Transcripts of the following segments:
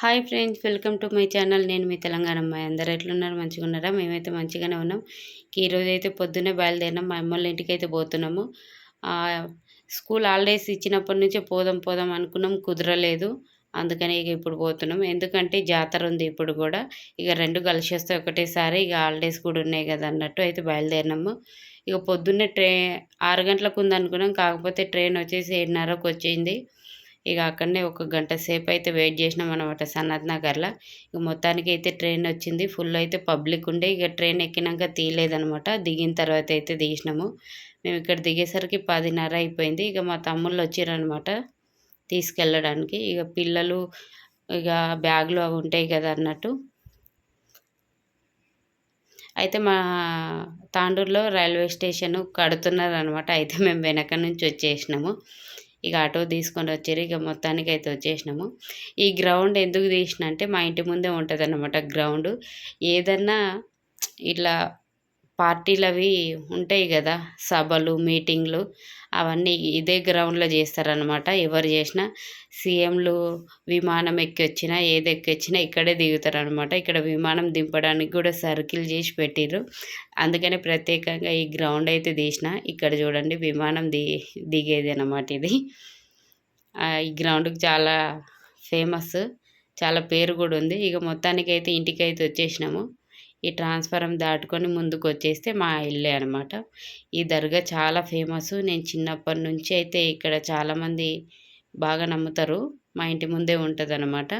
Hi friends welcome to my channel. నేను మీ తెలంగాణ అమ్మాయి. అందరు ఎట్లున్నారు? మంచిగా ఉన్నారా? మేమైతే మంచిగానే ఉన్నాం. ఈరోజు అయితే పొద్దున్నే బయలుదేరినాం. మా అమ్మోళ్ళ ఇంటికి అయితే పోతున్నాము స్కూల్ హాలిడేస్ ఇచ్చినప్పటి నుంచే పోదాం పోదాం అనుకున్నాం. కుదరలేదు. అందుకని ఇక ఇప్పుడు పోతున్నాం. ఎందుకంటే జాతర ఉంది ఇప్పుడు కూడా. ఇక రెండు కలిసి వస్తే ఒకటేసారి ఇక హాలిడేస్ కూడా ఉన్నాయి కదా అన్నట్టు అయితే బయలుదేరినాము. ఇక పొద్దున్నే ట్రై ఆరు గంటలకు ఉంది అనుకున్నాం. కాకపోతే ట్రైన్ వచ్చేసి ఏడున్నరకు వచ్చింది ఇక అక్కడనే ఒక గంట సేపు అయితే వెయిట్ చేసినాం అనమాట సనత్ నగర్లో. ఇక మొత్తానికి అయితే ట్రైన్ వచ్చింది. ఫుల్ అయితే పబ్లిక్ ఉండే. ఇక ట్రైన్ ఎక్కినాక తీయలేదనమాట దిగిన తర్వాత అయితే తీసినాము. మేము ఇక్కడ దిగేసరికి పదిన్నర అయిపోయింది. ఇక మా తమ్ముళ్ళు వచ్చారనమాట తీసుకెళ్ళడానికి. ఇక పిల్లలు ఇక బ్యాగులు అవి ఉంటాయి కదా అన్నట్టు. అయితే మా తాండూరులో రైల్వే స్టేషన్ కడుతున్నారు అనమాట అయితే మేము వెనక నుంచి వచ్చేసినాము. ఇక ఆటో తీసుకొని వచ్చారు. ఇక మొత్తానికి అయితే వచ్చేసినాము. ఈ గ్రౌండ్ ఎందుకు తీసిన అంటే మా ఇంటి ముందే ఉంటుంది అనమాట గ్రౌండ్. ఏదన్నా ఇట్లా పార్టీలు అవి ఉంటాయి కదా సభలు మీటింగ్లు అవన్నీ ఇదే గ్రౌండ్లో చేస్తారనమాట ఎవరు చేసినా సీఎంలు విమానం ఎక్కి వచ్చినా ఏది ఎక్కి వచ్చినా ఇక్కడే దిగుతారనమాట ఇక్కడ విమానం దింపడానికి కూడా సర్కిల్ చేసి పెట్టిర్రు. అందుకనే ప్రత్యేకంగా ఈ గ్రౌండ్ అయితే తీసిన ఇక్కడ చూడండి విమానం ది దిగేది అనమాట ఇది ఈ గ్రౌండ్కి చాలా ఫేమస్ చాలా పేరు కూడా ఉంది. ఇక మొత్తానికి అయితే ఇంటికి అయితే వచ్చేసినాము. ఈ ట్రాన్స్ఫారం దాటుకొని ముందుకు వచ్చేస్తే మా ఇల్లే అనమాట ఈ దర్గా చాలా ఫేమస్. నేను చిన్నప్పటి నుంచి అయితే ఇక్కడ చాలామంది బాగా నమ్ముతారు. మా ఇంటి ముందే ఉంటుంది అనమాట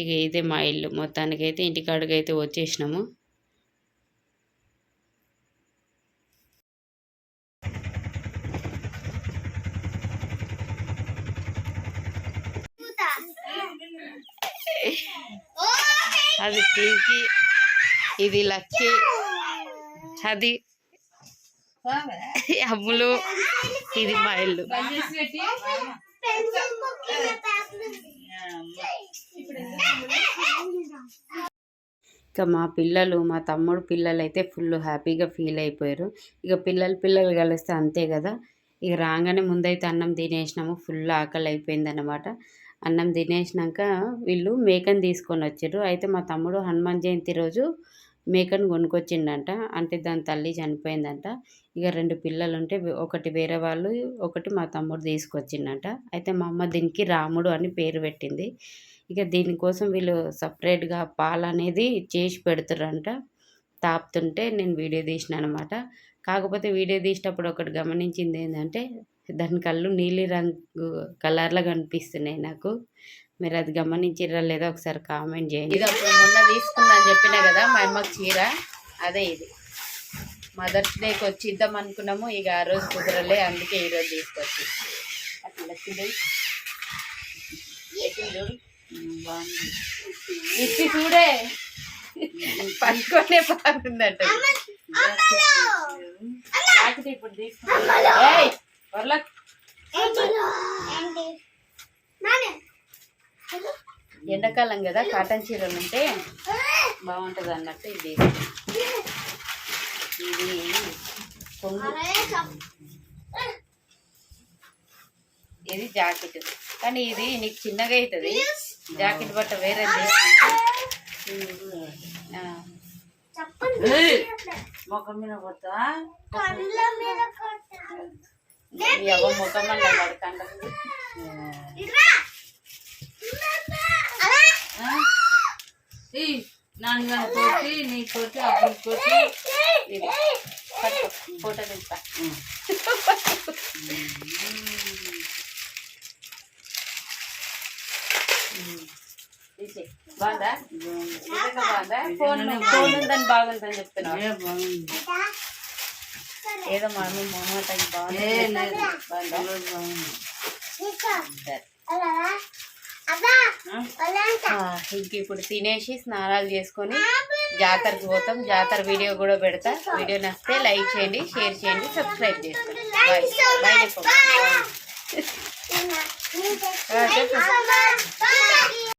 ఇక ఇదే మా ఇల్లు. మొత్తానికి అయితే ఇంటికాడికి అయితే వచ్చేసినాము. అది పింకి ఇది లక్కీ. అది అమ్ములు ఇది మా ఇల్లు. ఇక మా పిల్లలు మా తమ్ముడు పిల్లలు అయితే ఫుల్ హ్యాపీగా ఫీల్ అయిపోయారు. ఇక పిల్లలు పిల్లలు కలిస్తే అంతే కదా. ఇక రాగానే ముందైతే అన్నం తినేసినాము ఫుల్ ఆకలి అయిపోయిందన్నమాట. అన్నం తినేసినాక వీళ్ళు మేకను తీసుకొని వచ్చారు. అయితే మా తమ్ముడు హనుమాన్ జయంతి రోజు మేకను కొనుక్కొచ్చిండంట. అంటే దాని తల్లి చనిపోయిందంట. ఇక రెండు పిల్లలు ఉంటే ఒకటి వేరే వాళ్ళు ఒకటి మా తమ్ముడు తీసుకొచ్చిండంట. అయితే మా అమ్మ దీనికి రాముడు అని పేరు పెట్టింది. ఇక దీనికోసం వీళ్ళు సపరేట్గా పాలు అనేది చేసి పెడుతురంట తాపుతుంటే నేను వీడియో తీసిన అనమాట కాకపోతే వీడియో తీసేటప్పుడు ఒకటి గమనించింది ఏంటంటే దాని కళ్ళు నీలి రంగు కలర్లో కనిపిస్తున్నాయి నాకు. మీరు అది గమనించిర్రా లేదా ఒకసారి కామెంట్ చేయండి. ఇది అప్పుడు మొన్న తీసుకున్నా అని చెప్పినా కదా మా అమ్మకి చీర. అదే ఇది. మదర్స్ డేకి వచ్చి ఇద్దాం అనుకున్నాము ఇక ఆ రోజు కుదరలే అందుకే ఈరోజు తీసుకొచ్చి. అట్లా చూడు బాగుంది. ఇప్పి చూడే. పట్టుకొనే బాగుందంట ఇప్పుడు తీసుకున్నా ఎండాకాలం కదా కాటన్ చీరలు ఉంటే బాగుంటుంది అన్నట్టు ఇది. ఇది ఇది జాకెట్. కానీ ఇది నీకు చిన్నగా అవుతుంది. జాకెట్ బట్ట వేరే ముఖం మీద పోతా ఎవ ముఖం అన్న పడకండి నాన్నగారు కొట్టి నీ కొట్టి అప్పుడు కొట్టి ఇది. పట్టుకో, ఫోటో తీస్తా. బాగుందా? బాగుందా. ఫోన్ ఫోన్ ఉందని బాగుందని చెప్తున్నా ఏదో మా అమ్మ బాగుంది. ఇంక ఇప్పుడు తినేసి స్నానాలు చేసుకొని జాతరకు పోతాం. జాతర వీడియో కూడా పెడతా. వీడియో నచ్చితే లైక్ చేయండి షేర్ చేయండి సబ్స్క్రైబ్ చేసుకోండి. బాయ్. చెప్పు.